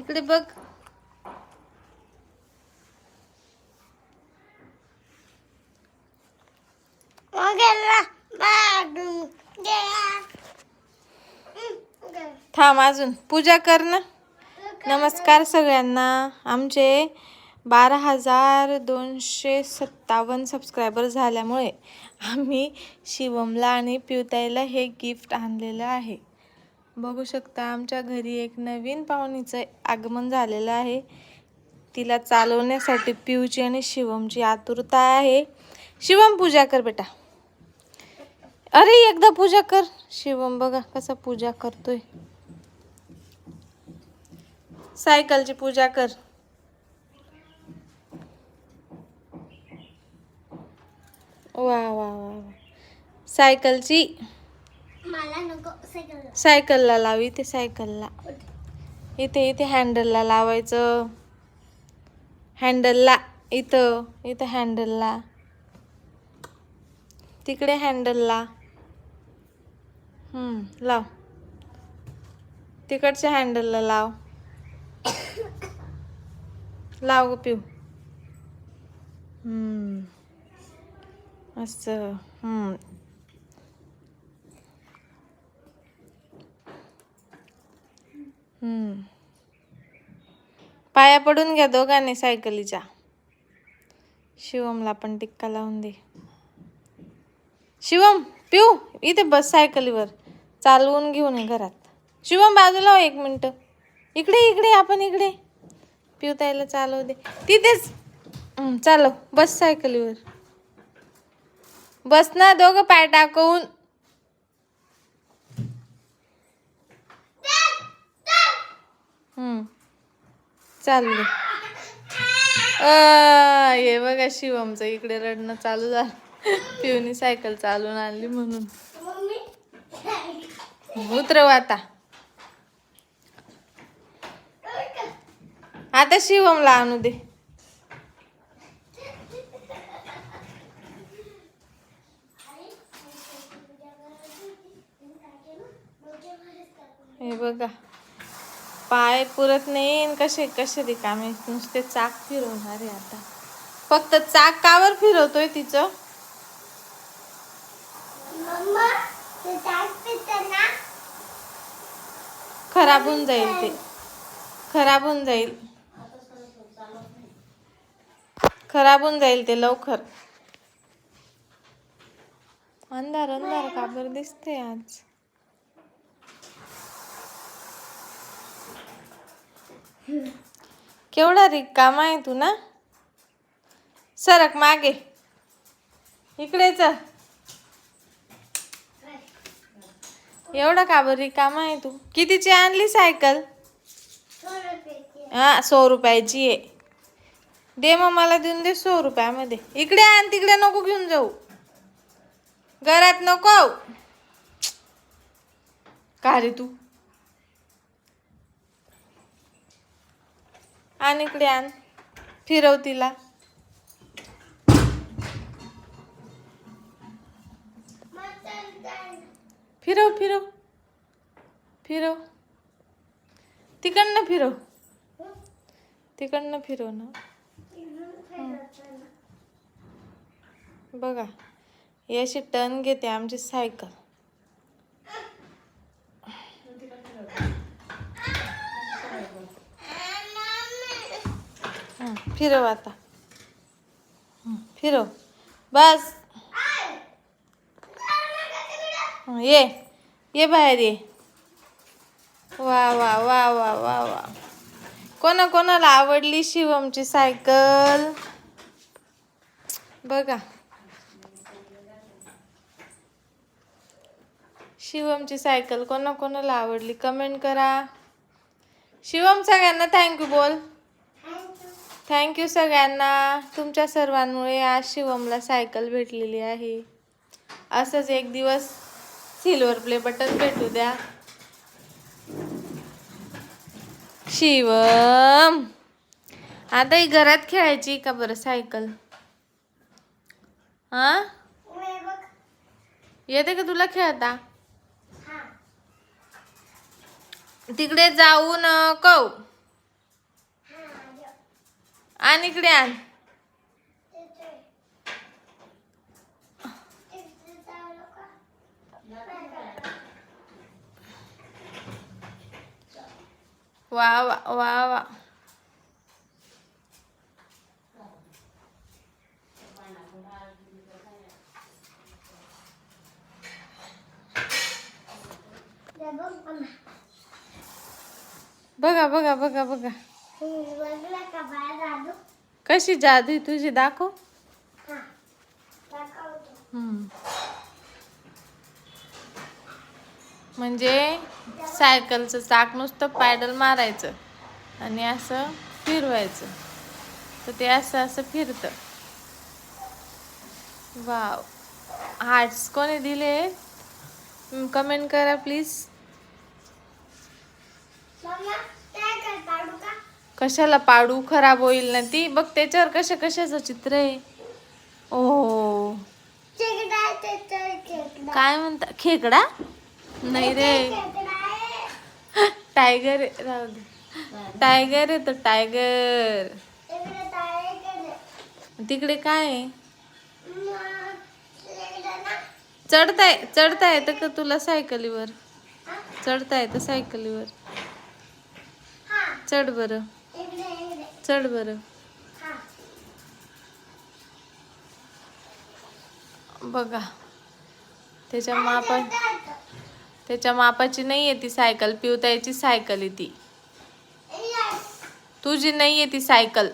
इकडे बघ. थांब अजून. पूजा कर ना. नमस्कार सगळ्यांना. आमचे बारा हजार दोनशे सत्तावन्न सबस्क्रायबर झाल्यामुळे आम्ही शिवमला आणि पिवताईला हे गिफ्ट आणलेलं आहे. बघू शकता आमच्या घरी एक नवीन पाहुणीचं आगमन झालेलं आहे. तिला चालवण्यासाठी पिऊची आणि शिवमची आतुरता आहे. शिवम पूजा कर बेटा. अरे एकदा पूजा कर. शिवम बघा कसा पूजा करतोय. सायकलची पूजा कर. वा वा वा वा. सायकलची सायकलला लाव इथे सायकलला. इथे इथे हँडलला लावायचं. हँडलला इथं इथं हँडलला तिकडे हँडलला लाव. तिकडच्या हँडलला लाव. लाव ग पिऊ. असं. पाया पडून घ्या दोघांनी सायकलीच्या. शिवमला पण टिक्का लावून दे. शिवम पिऊ इथे बस सायकलीवर. चालवून घेऊन ये घरात. शिवम बाजूला हो एक मिनिट. इकडे इकडे आपण इकडे. पिऊ ताईला चालवू दे. तिथेच. चालव. बस सायकलीवर. बस ना दोघं पाय टाकवून चालले अ, हे बघा शिवमचं इकडे रडणं चालू झालं. पिऊनी सायकल चालून आणली म्हणून. उतरव आता. आता शिवमला आणू दे. हे बघा. पाय पुरत नाही कसे कसे रिकामे नुसते चाक फिरवणार आहे आता. फक्त चाक कावर फिरवतोय तिचं. खराब होऊन जाईल ते. खराब होऊन जाईल. खराब होऊन जाईल ते लवकर. अंधार अंधार का बरं दिसते आज? केवढा रिकामा आहे तू ना? सरक मागे. इकडेच एवढा का बरं रिकामा आहे तू? कितीची आणली सायकल? हां हा सौ रुपयाची आहे. दे मग मला देऊन दे सौ रुपयामध्ये. इकडे आण तिकडे नको घेऊन जाऊ. घरात नको. का रे तू? आण इकडे आण. फिरव तिला. फिरव फिरव. फिरव. तिकडनं फिरव. तिकडनं फिरव ना. बघा अशी टर्न घेते आमची सायकल हं, फिरव आता. फिरव बस. ये. ये बाहेर ये. वा वा वा वा वा वा. कोणा कोणाला आवडली शिवमची सायकल? बघा. शिवमची सायकल कोणा कोणाला आवडली? कमेंट करा. शिवम सगळ्यांना थँक्यू बोल. थँक्यू सगळ्यांना. तुमच्या सर्वांमुळे आज शिवमला सायकल भेटलेली आहे. असंच एक दिवस सिल्वर प्ले बटन भेटू द्या. शिवम. आता ही घरात खेळायची का बरं सायकल हा? येते का तुला खेळता? तिकडे जाऊ नको आण इकडे आण वा वा वा वा बघा बघा बघा बघा बघला का बाहेर दादू कशी जादू तुझी? दाखव. म्हणजे सायकलचं चाक नुसतं पॅडल मारायचं आणि असं फिरवायचं. तर ते असं असं फिरतं. वाव. हार्ट्स कोणी दिले? कमेंट करा प्लीज मम्मा काय कर काढू का कशाला पाडू? खराब होईल ना ती. बघ त्याच्यावर कशा कशाचं चित्र आहे? ओ काय म्हणता? खेकडा? नाही रे. टायगर आहे. राहू दे. टायगर आहे तो टायगर. तिकडे काय आहे? चढताय चढता येतं का तुला सायकलीवर? चढता येतं सायकलीवर. चढ बरं. चढ बरं. बघा. त्याच्या मापा त्याच्या मापाची नाही आहे ती सायकल पिवतायची सायकल आहे ती. तुझी नाही आहे ती सायकल.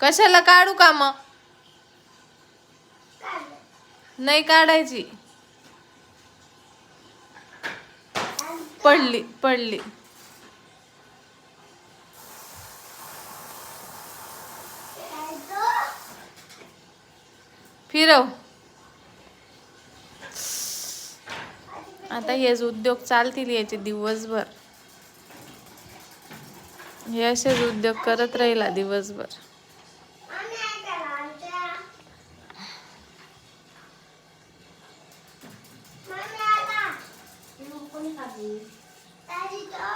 कशाला काढू का मग नाही काढायची. पडली पडली. फिरव. आता हेच उद्योग चालतील याचे दिवसभर. हे असेच उद्योग करत राहिला दिवसभर. प्युरी कामी करा आमच्या मम्मी आला कोणी खाल्ली ताजी तो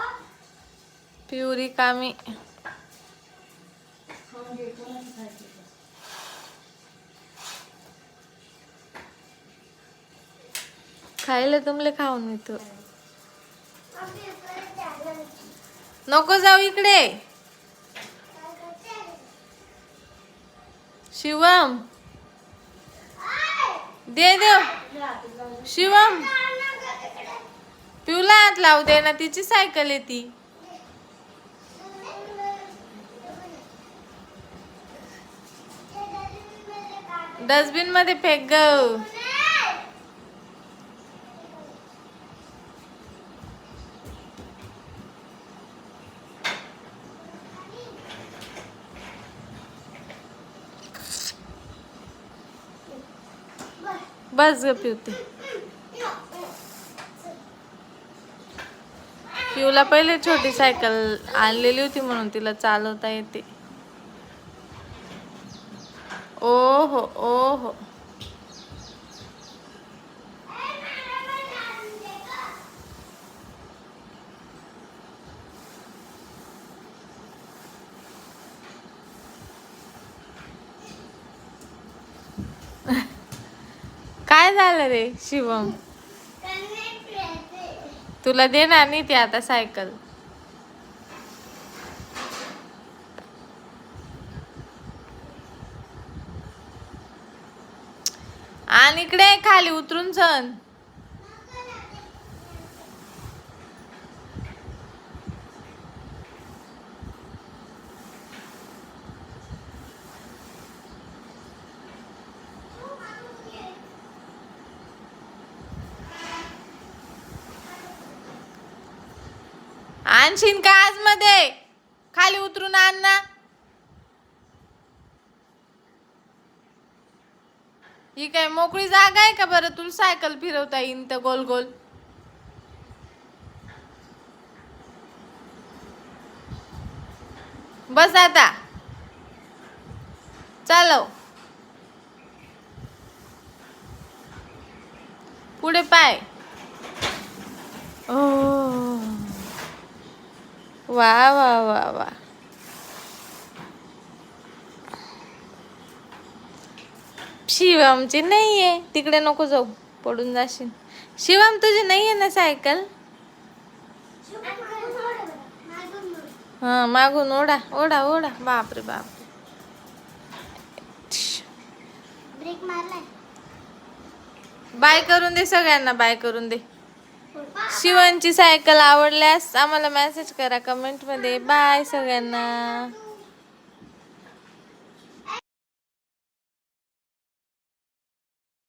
पिवरी कामी खायला तुमले खाऊन येतो नको जाऊ इकडे. शिवम. दे देव शिवम. पिवला हात लावू दे ना तिची सायकल आहे ती. डस्टबिनमध्ये फेक ग. बस ग पिवते. पिऊला पहिले छोटी सायकल आणलेली होती म्हणून तिला चालवता येते. ओ हो ओ हो काय रे शिवम. तुला देणार नाही ती आता सायकल. आणि इकडे खाली उतरून चण आणशीन का आज मध्ये खाली उतरून आण ना. ही काय मोकळी जागा आहे का बरं? तुला सायकल फिरवता येईन तर गोल गोल. बस आता. चालव. पुढे पाय. ओ. वा वा वा वा. शिवमची नाही आहे तिकडे नको जाऊ. पडून जाशील. शिवम तुझी नाही आहे ना सायकल? हां मागून ओढा. ओढा ओढा. बापरे बापरे. बाय करून दे सगळ्यांना. बाय करून दे. शिवांची सायकल आवडल्यास आम्हाला मेसेज करा कमेंटमध्ये बाय सगळ्यांना.